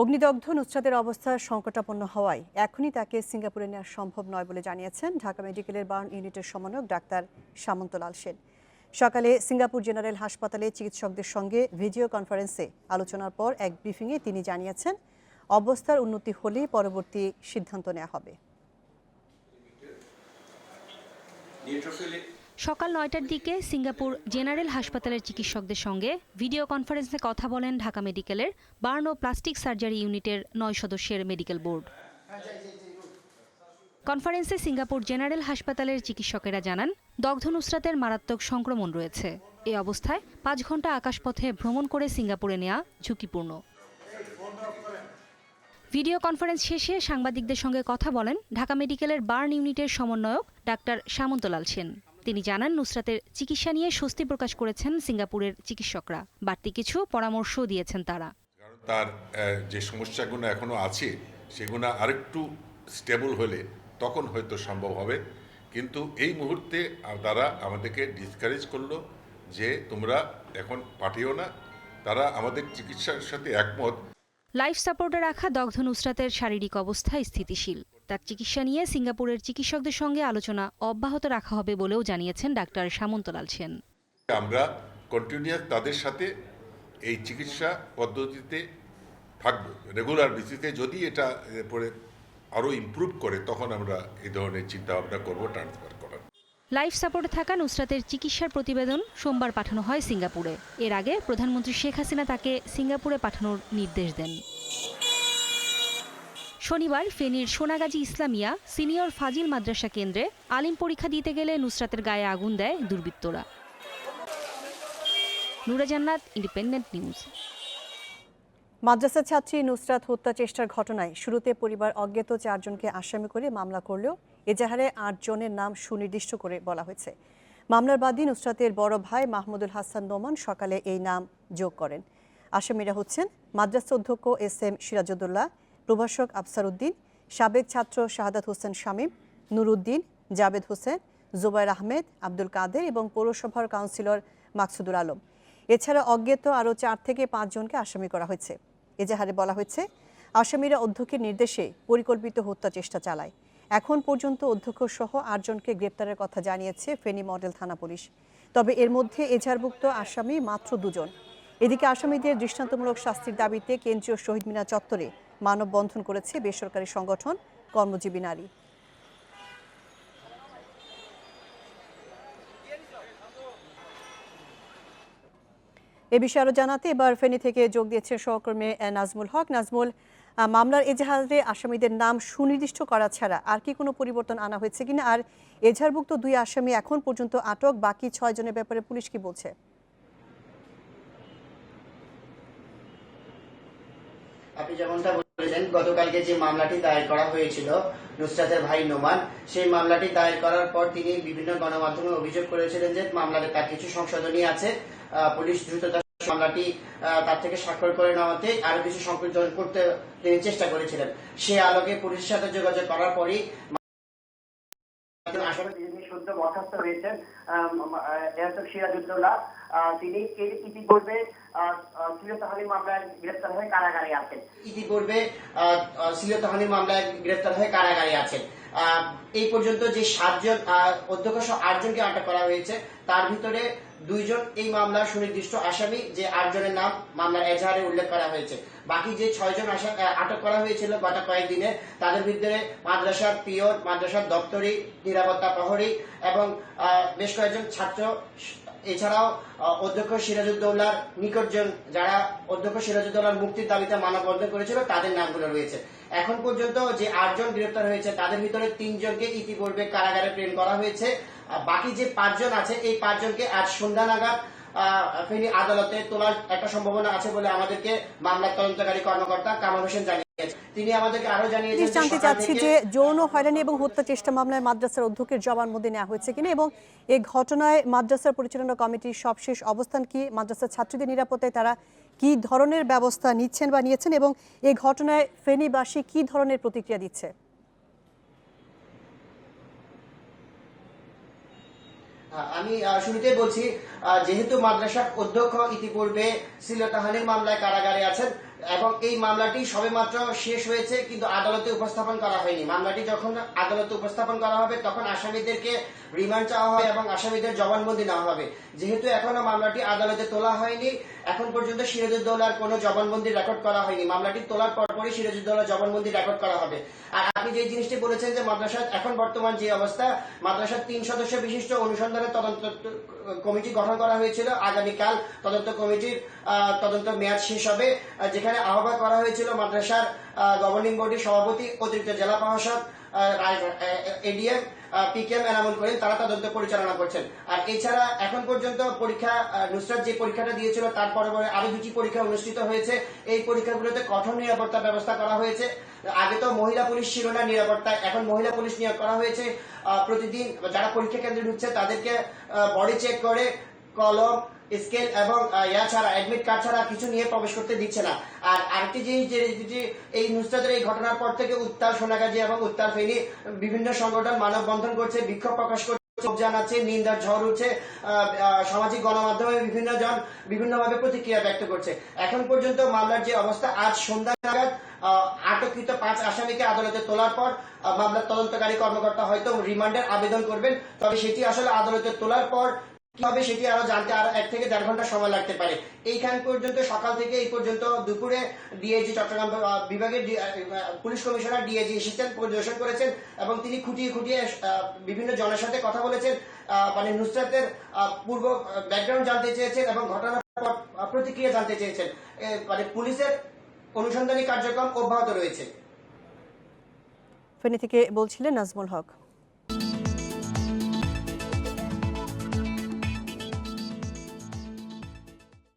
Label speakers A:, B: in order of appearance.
A: অগ্নিদগ্ধ নুসরাতের অবস্থা সংকটাপন্ন হওয়ায় এখনই তাকে সিঙ্গাপুরে নেওয়া সম্ভব নয় বলে জানিয়েছেন ঢাকা মেডিকেলের বার্ন ইউনিটের সমন্বয়ক ডাক্তার সামন্তলাল সেন। সকালে সিঙ্গাপুর জেনারেল হাসপাতালে চিকিৎসকদের সঙ্গে ভিডিও কনফারেন্সে আলোচনার পর এক ব্রিফিংয়ে তিনি জানিয়েছেন, অবস্থার উন্নতি হলেই পরবর্তী সিদ্ধান্ত নেওয়া হবে।
B: সকাল নয়টার দিকে সিঙ্গাপুর জেনারেল হাসপাতালের চিকিৎসকদের সঙ্গে ভিডিও কনফারেন্সে কথা বলেন ঢাকা মেডিকেলের বার্ন ও প্লাস্টিক সার্জারি ইউনিটের নয় সদস্যের মেডিকেল বোর্ড। কনফারেন্সে সিঙ্গাপুর জেনারেল হাসপাতালের চিকিৎসকেরা জানান, দগ্ধ নুসরাতের মারাত্মক সংক্রমণ রয়েছে। এ অবস্থায় পাঁচ ঘণ্টা আকাশপথে ভ্রমণ করে সিঙ্গাপুরে নেওয়া ঝুঁকিপূর্ণ। ভিডিও কনফারেন্স শেষে সাংবাদিকদের সঙ্গে কথা বলেন ঢাকা মেডিকেলের বার্ন ইউনিটের সমন্বয়ক ডাক্তার সামন্তলাল সেন। তিনি জানান নুসরাতের চিকিৎসা নিয়ে স্বস্তি প্রকাশ করেছেন সিঙ্গাপুরের চিকিৎসকরা। বাড়তি কিছু পরামর্শও দিয়েছেন তারা।
C: তার যে সমস্যাগুলো এখনও আছে সেগুলো আরেকটু স্টেবল হলে তখন হয়তো সম্ভব হবে। কিন্তু এই মুহূর্তে তারা আমাদেরকে ডিসকারেজ করল যে তোমরা এখন পাঠিও না। তারা আমাদের চিকিৎসার সাথে একমত।
B: লাইফ সাপোর্টে রাখা দগ্ধ নুসরাতের শারীরিক অবস্থা স্থিতিশীল। তার চিকিৎসা নিয়ে সিঙ্গাপুরের চিকিৎসকদের সঙ্গে আলোচনা অব্যাহত রাখা হবে বলেও জানিয়েছেন ডাক্তার সামন্তলাল সেন।
C: আমরা কন্টিনিউয়াস তাদের সাথে এই চিকিৎসা পদ্ধতিতে থাকব। রেগুলার ভিত্তিতে যদি এটা পরে আরও ইমপ্রুভ করে তখন আমরা এই ধরনের চিন্তা ভাবনা করব ট্রান্সফার করার।
B: লাইফ সাপোর্টে থাকা নুসরাতের চিকিৎসার প্রতিবেদন সোমবার পাঠানো হয় সিঙ্গাপুরে। এর আগে প্রধানমন্ত্রী শেখ হাসিনা তাকে সিঙ্গাপুরে পাঠানোর নির্দেশ দেন। শনিবার ফেনীর সোনাগাজী ইসলামিয়া সিনিয়র ফাজিল মাদ্রাসা কেন্দ্রে আলিম পরীক্ষা দিতে গেলে নুসরাতের গায়ে আগুন দেয় দুর্বৃত্তরা। নুরা জান্নাত ইন্ডিপেন্ডেন্ট নিউজ
A: মাদ্রাসা ছাত্রী নুসরাত হত্যা চেষ্টার ঘটনায় শুরুতে পরিবার অজ্ঞাত চারজনকে আসামি করে মামলা করলেও এজাহারে আট জনের নাম সুনির্দিষ্ট করে বলা হয়েছে। মামলার বাদী নুসরাতের বড় ভাই মাহমুদুল হাসান নোমান সকালে এই নাম যোগ করেন। আসামিরা হচ্ছেন মাদ্রাসা অধ্যক্ষ এস এম সিরাজউদ্দৌলা প্রভাষক আফসার উদ্দিন সাবেক ছাত্র শাহাদাত হোসেন শামীম, নুরুদ্দিন, জাবেদ হোসেন, জুবাইর আহমেদ, আব্দুল কাদের এবং পৌরসভার কাউন্সিলর মাকসুদুল আলম। এছাড়া অজ্ঞাত আরও চার থেকে পাঁচজনকে আসামি করা হয়েছে। এজাহারে বলা হয়েছে, আসামিরা অধ্যক্ষের নির্দেশে পরিকল্পিত হত্যা চেষ্টা চালায়। এখন পর্যন্ত অধ্যক্ষ সহ আটজনকে গ্রেপ্তারের কথা জানিয়েছে ফেনী মডেল থানা পুলিশ। তবে এর মধ্যে এজাহারভুক্ত আসামি মাত্র দুজন। এদিকে আসামিদের দৃষ্টান্তমূলক শাস্তির দাবিতে কেন্দ্রীয় শহীদ মিনার চত্বরে মানববন্ধন করেছে বেসরকারি সংগঠন কর্মজীবী নারী। এ বিষয়ে আরও জানাতে এবার ফেনী থেকে যোগ দিয়েছে সহকর্মী নাজমুল হক। নাজমুল মামলার এজাহারে আসামিদের নাম সুনির্দিষ্ট করা ছাড়া আর কি কোনো পরিবর্তন আনা হয়েছে কিনা? আর এজাহারভুক্ত দুই আসামি এখন পর্যন্ত আটক, বাকি ছয় জনের ব্যাপারে পুলিশ কি বলছে?
D: আপনি যেমনটা বলেছেন গতকালকে যে মামলাটি দায়ের করা হয়েছিল নুসরাতের ভাই নোমান সেই মামলাটি দায়ের করার পর তিনি বিভিন্ন গণমাধ্যমে অভিযোগ করেছিলেন যে মামলাতে তার কিছু সংশোধনী আছে পুলিশ দ্রুত মামলাটি তার থেকে স্বাক্ষর করে নেওয়াতে আরও কিছু সংশোধন করতে তিনি চেষ্টা করেছিলেন সে আলোকে পুলিশের সাথে যোগাযোগ করার পরই আসলে তিনি সদ্য বরখাস্ত হয়েছেন আহ, তিনি ইতিপূর্বে মামলায় গ্রেফতার হয়ে কারাগারে আছেন। ইতিপূর্বে মামলায় গ্রেফতার হয়ে কারাগারে আছেন। এই পর্যন্ত যে সাতজন অধ্যক্ষ আটজনকে আটক করা হয়েছে, তার ভিতরে দুইজন এই মামলার সুনির্দিষ্ট আসামি, যে আটজনের নাম মামলার এজাহারে উল্লেখ করা হয়েছে। বাকি যে ছয়জন আটক করা হয়েছিল গত কয়েকদিনে, তাদের ভিতরে মাদ্রাসার পিয়ন মাদ্রাসার দপ্তরি, নিরাপত্তা প্রহরী এবং বেশ কয়েকজন ছাত্র এছাড়াও অধ্যক্ষ সিরাজউদ্দৌলার নিকটজন যারা অধ্যক্ষ সিরাজউদ্দৌলার মুক্তির দাবিতে মানববন্ধন করেছিল, তাদের নামগুলো রয়েছে। এখন পর্যন্ত যে আটজন গ্রেপ্তার হয়েছে, তাদের ভিতরে তিনজনকে ইতিপূর্বে কারাগারে প্রেরণ করা হয়েছে। বাকি যে পাঁচজন আছে, এই পাঁচজনকে আজ সন্ধ্যা নাগাদ ফেনী আদালতে তোলার একটা সম্ভাবনা আছে বলে আমাদেরকে মামলার তদন্তকারী কর্মকর্তা কামাল হোসেন জানিয়েছেন। তিনি আমাদেরকে আরও জানিয়েছেন
A: পুলিশ জানতে চাচ্ছি যে যৌন হয়রানি এবং হত্যা চেষ্টা মামলায় মাদ্রাসার অধ্যক্ষের জবানবন্দি নেওয়া হয়েছে কিনা এবং এই ঘটনায় মাদ্রাসার পরিচালনা কমিটির সবশেষ অবস্থান কি মাদ্রাসার ছাত্রীদের নিরাপত্তায় তারা কি ধরনের ব্যবস্থা নিচ্ছেন বা নিয়েছেন এবং এই ঘটনায় ফেনীবাসী কি ধরনের প্রতিক্রিয়া দিচ্ছে?
D: আমি আহ, শুরুতেই বলছি যেহেতু মাদ্রাসার অধ্যক্ষ ইতিপূর্বে সিলতাহানির মামলায় কারাগারে আছেন এবং এই মামলাটি সবেমাত্র শেষ হয়েছে, কিন্তু আদালতে উপস্থাপন করা হয়নি। মামলাটি যখন আদালতে উপস্থাপন করা হবে, তখন আসামিদেরকে রিমান্ড চাওয়া হবে এবং আসামিদের জবানবন্দি নেওয়া হবে যেহেতু এখনও মামলাটি আদালতে তোলা হয়নি এখন পর্যন্ত সিরাজউদ্দৌলার কোনো জবানবন্দি রেকর্ড করা হয়নি মামলাটি তোলার পরপরই সিরাজউদ্দৌলার জবানবন্দি রেকর্ড করা হবে আর আপনি যে জিনিসটি বলেছেন যে মাদ্রাসার এখন বর্তমান যে অবস্থা মাদ্রাসার তিন সদস্য বিশিষ্ট অনুসন্ধানের তদন্ত কমিটি গঠন করা হয়েছিল আগামীকাল তদন্ত কমিটির তদন্ত মেয়াদ শেষ হবে যেখানে আহ্বান করা হয়েছিল মাদ্রাসার গভর্নিং বডির সভাপতি অতিরিক্ত জেলা প্রশাসক এডিএম পিকেএম এনামুল করিম তারা তদন্ত পরিচালনা করছেন। আর এছাড়া এখন পর্যন্ত পরীক্ষা নুসরাত যে পরীক্ষাটা দিয়েছিল, তার পরে পরে আরও দুটি পরীক্ষা অনুষ্ঠিত হয়েছে। এই পরীক্ষাগুলোতে কঠোর নিরাপত্তা ব্যবস্থা করা হয়েছে। আগে তো মহিলা পুলিশ ছিল না নিরাপত্তায় এখন মহিলা পুলিশ নিয়োগ করা হয়েছে। প্রতিদিন যারা পরীক্ষা কেন্দ্রে ঢুকছে, তাদেরকে বডি চেক করে, কলম স্কেল এবং ইয়া ছাড়া অ্যাডমিট কার্ড ছাড়া কিছু নিয়ে প্রবেশ করতে দিচ্ছে না। আর আরেকটি জিনিস যে এই নুসরাতের এই ঘটনার পর থেকে উত্তাল সোনাগাজী এবং উত্তাল ফেনী বিভিন্ন সংগঠন মানববন্ধন করছে বিক্ষোভ প্রকাশ করছে ক্ষোভ জানাচ্ছে নিন্দার ঝড় উঠছে সামাজিক গণমাধ্যমে বিভিন্ন জন বিভিন্নভাবে প্রতিক্রিয়া ব্যক্ত করছে। এখন পর্যন্ত মামলার যে অবস্থা আজ সন্ধ্যা নাগাদ আহ, আটককৃত পাঁচ আসামিকে আদালতে তোলার পর মামলার তদন্তকারী কর্মকর্তা হয়তো রিমান্ডের আবেদন করবেন তবে সেটি আসলে আদালতে তোলার পর হবে সেটি আরও জানতে আরও এক থেকে দেড় ঘণ্টা সময় লাগতে পারে। এইখান পর্যন্ত, সকাল থেকে এই পর্যন্ত দুপুরে ডিএজি চট্টগ্রাম বিভাগের পুলিশ কমিশনার ডিএজি এসেছেন, পরিদর্শন করেছেন এবং তিনি খুঁটিয়ে খুঁটিয়ে বিভিন্ন জনের সাথে কথা বলেছেন মানে নুসরাতের পূর্ব ব্যাকগ্রাউন্ড জানতে চেয়েছেন এবং ঘটনার প্রতিক্রিয়া জানতে চেয়েছেন। মানে পুলিশের অনুসন্ধানী কার্যক্রম অব্যাহত রয়েছে।
A: ফেনী থেকে বলছিলেন নাজমুল হক।